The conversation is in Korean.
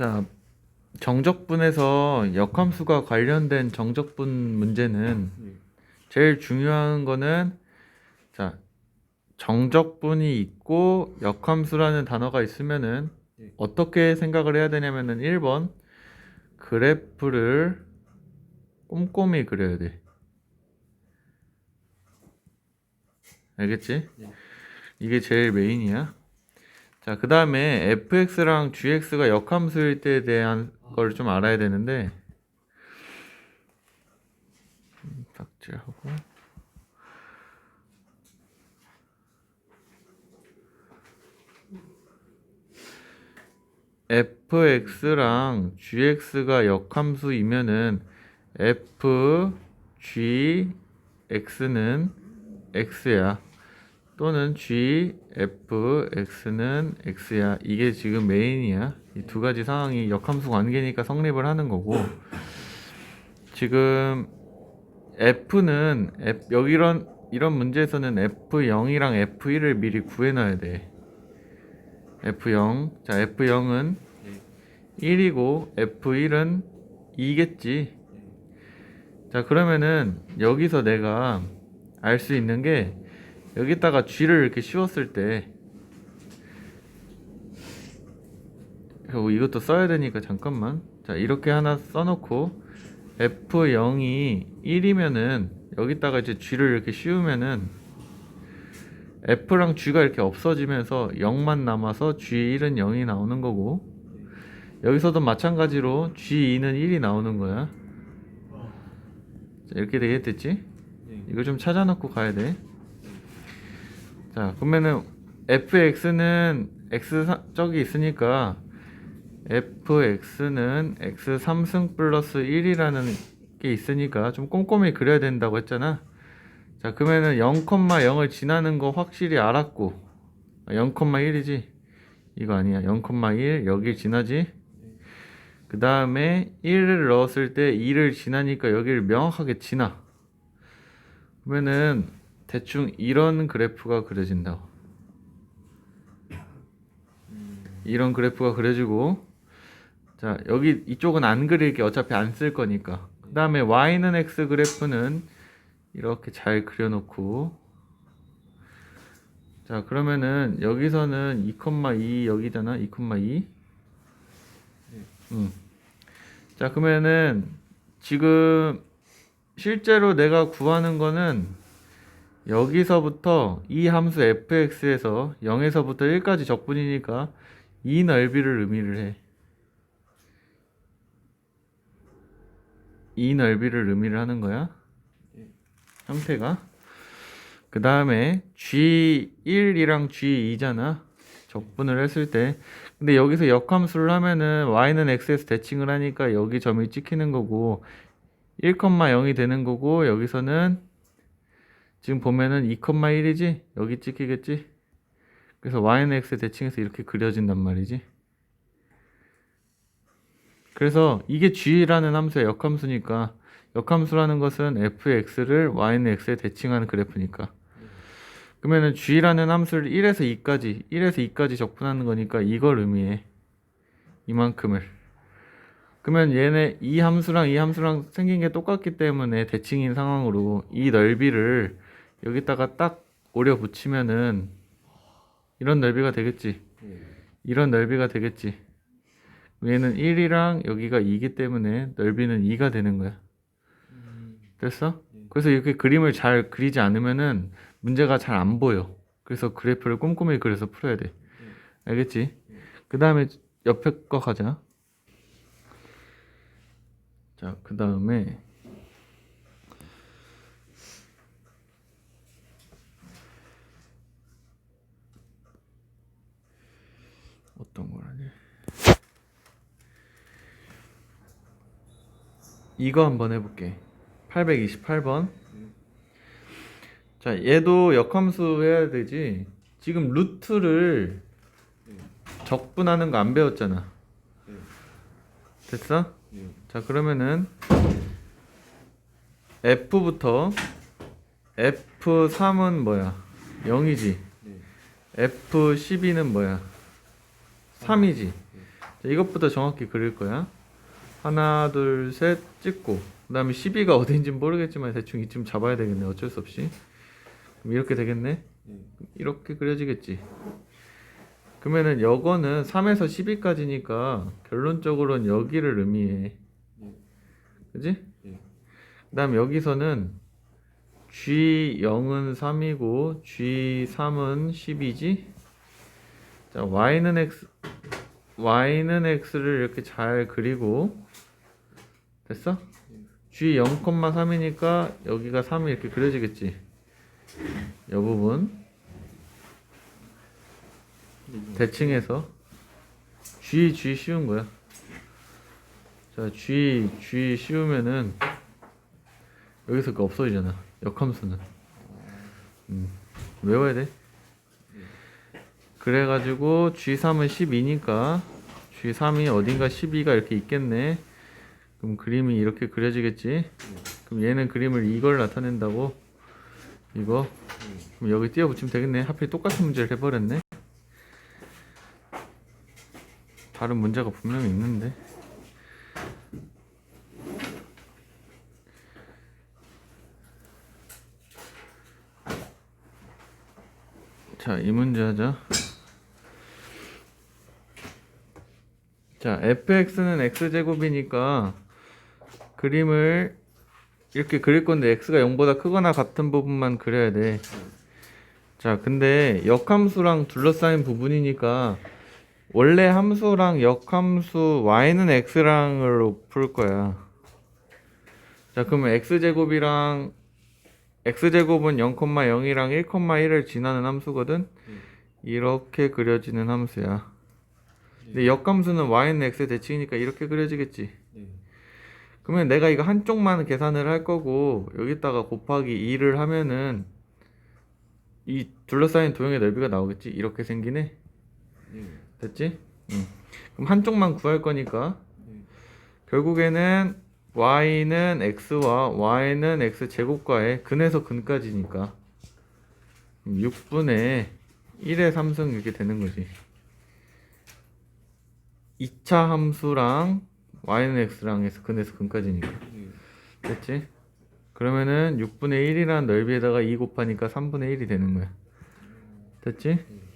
자, 정적분에서 역함수가 관련된 정적분 문제는 네. 제일 중요한 거는 자, 정적분이 있고 역함수라는 단어가 있으면은 네. 어떻게 생각을 해야 되냐면은 1번 그래프를 꼼꼼히 그려야 돼. 알겠지? 네. 이게 제일 메인이야. 자, 그 다음에 fx랑 gx가 역함수일 때에 대한 걸 좀 알아야 되는데 음, 삭제하고 fx랑 gx가 역함수이면은 f g x는 x야. 또는 g f x는 x야. 이게 지금 메인이야. 이 두 가지 상황이 역함수 관계니까 성립을 하는 거고. 지금 f는 F, 여기 이런 이런 문제에서는 f0이랑 f1을 미리 구해 놔야 돼. f0. 자, f0은 1이고 f1은 2겠지. 자, 그러면은 여기서 내가 알 수 있는 게 여기다가 쥐를 이렇게 씌웠을 때 그리고 이것도 써야 되니까 잠깐만 자 이렇게 하나 써놓고 F0이 1이면은 여기다가 이제 쥐를 이렇게 씌우면은 F랑 G가 이렇게 없어지면서 0만 남아서 G1은 0이 나오는 거고 여기서도 마찬가지로 G2는 1이 나오는 거야 자, 이렇게 되겠겠지? 네. 이거 좀 찾아놓고 가야 돼. 자, 그러면은 fx는 x 사- 저기 있으니까 fx는 x 3승 플러스 1이라는 게 있으니까 좀 꼼꼼히 그려야 된다고 했잖아. 자, 그러면은 0,0을 지나는 거 확실히 알았고 0,1이지. 이거 아니야. 0,1 여길 지나지. 그 다음에 1을 넣었을 때 2를 지나니까 여기를 명확하게 지나. 그러면은 대충 이런 그래프가 그려진다. 이런 그래프가 그려지고 자 여기 이쪽은 안 그릴게. 어차피 안 쓸 거니까. 그 다음에 y는 x 그래프는 이렇게 잘 그려놓고. 자 그러면은 여기서는 2,2 여기잖아. 2,2 음. 자 그러면은 지금 실제로 내가 구하는 거는 여기서부터 이 함수 fx에서 0에서부터 1까지 적분이니까 이 넓이를 의미를 해. 이 넓이를 의미를 하는 거야. 형태가. 그 다음에 g1이랑 g2잖아. 적분을 했을 때. 근데 여기서 역함수를 하면은 y는 x에서 대칭을 하니까 여기 점이 찍히는 거고 1,0이 되는 거고 여기서는 지금 보면은 2,1이지? 여기 찍히겠지? 그래서 y는 x에 대칭해서 이렇게 그려진단 말이지. 그래서 이게 g라는 함수의 역함수니까 역함수라는 것은 fx를 y는 x에 대칭하는 그래프니까. 그러면은 g라는 함수를 1에서 2까지, 1에서 2까지 적분하는 거니까 이걸 의미해. 이만큼을. 그러면 얘네 이 함수랑 이 함수랑 생긴 게 똑같기 때문에 대칭인 상황으로 이 넓이를 여기다가 딱 오려 붙이면은 이런 넓이가 되겠지. 네. 이런 넓이가 되겠지. 얘는 1이랑 여기가 2기 때문에 넓이는 2가 되는 거야. 됐어? 그래서 이렇게 그림을 잘 그리지 않으면은 문제가 잘 안 보여. 그래서 그래프를 꼼꼼히 그려서 풀어야 돼. 알겠지? 그 다음에 옆에 거 가자. 자, 그 다음에 어떤 걸 하지? 이거 한번 해볼게. 828번. 자, 얘도 역함수 해야 되지. 지금 루트를 적분하는 거 안 배웠잖아. 네. 됐어? 네. 자, 그러면은 F부터 F3은 뭐야? 0이지. 네. F12는 뭐야? 3이지. 자, 이것부터 정확히 그릴 거야. 하나, 둘, 셋 찍고 그 다음에 12가 어딘지 모르겠지만 대충 이쯤 잡아야 되겠네. 어쩔 수 없이. 그럼 이렇게 되겠네. 네. 이렇게 그려지겠지. 그러면은 여거는 3에서 12까지니까 결론적으로는 여기를 의미해. 네. 그지? 네. 그 다음 여기서는 G0은 3이고 G3은 10이지? 자, Y는 X, Y는 X를 이렇게 잘 그리고 됐어? G 0,3이니까 여기가 3이 이렇게 그려지겠지? 이 부분 대칭해서 G, G 씌운 거야. 자, G, G 씌우면은 여기서 그 없어지잖아. 역함수는. 음, 외워야 돼. 그래가지고 G3은 12니까 G3이 어딘가 12가 이렇게 있겠네. 그럼 그림이 이렇게 그려지겠지. 그럼 얘는 그림을 이걸 나타낸다고. 이거. 그럼 여기 띄워 붙이면 되겠네. 하필 똑같은 문제를 해버렸네. 다른 문제가 분명히 있는데. 자, 이 문제 하자. 자, fx는 x제곱이니까 그림을 이렇게 그릴 건데 x가 0보다 크거나 같은 부분만 그려야 돼. 자, 근데 역함수랑 둘러싸인 부분이니까 원래 함수랑 역함수 y는 x랑으로 풀 거야. 자, 그러면 x제곱이랑 x제곱은 0,0이랑 1,1을 지나는 함수거든. 이렇게 그려지는 함수야. 근데 역함수는 y는 x의 대칭이니까 이렇게 그려지겠지. 네. 그러면 내가 이거 한쪽만 계산을 할 거고 여기다가 곱하기 2를 하면은 이 둘러싸인 도형의 넓이가 나오겠지. 이렇게 생기네. 네. 됐지? 응. 그럼 한쪽만 구할 거니까 네. 결국에는 y는 x와 y는 x 제곱과의 근에서 근까지니까 6분의 1의 3승 이렇게 되는 거지. 2차 함수랑 y는 x랑 해서 근에서 근까지니까. 네. 됐지? 그러면은 6분의 1이라는 넓이에다가 2 곱하니까 3분의 1이 되는 거야. 됐지? 네.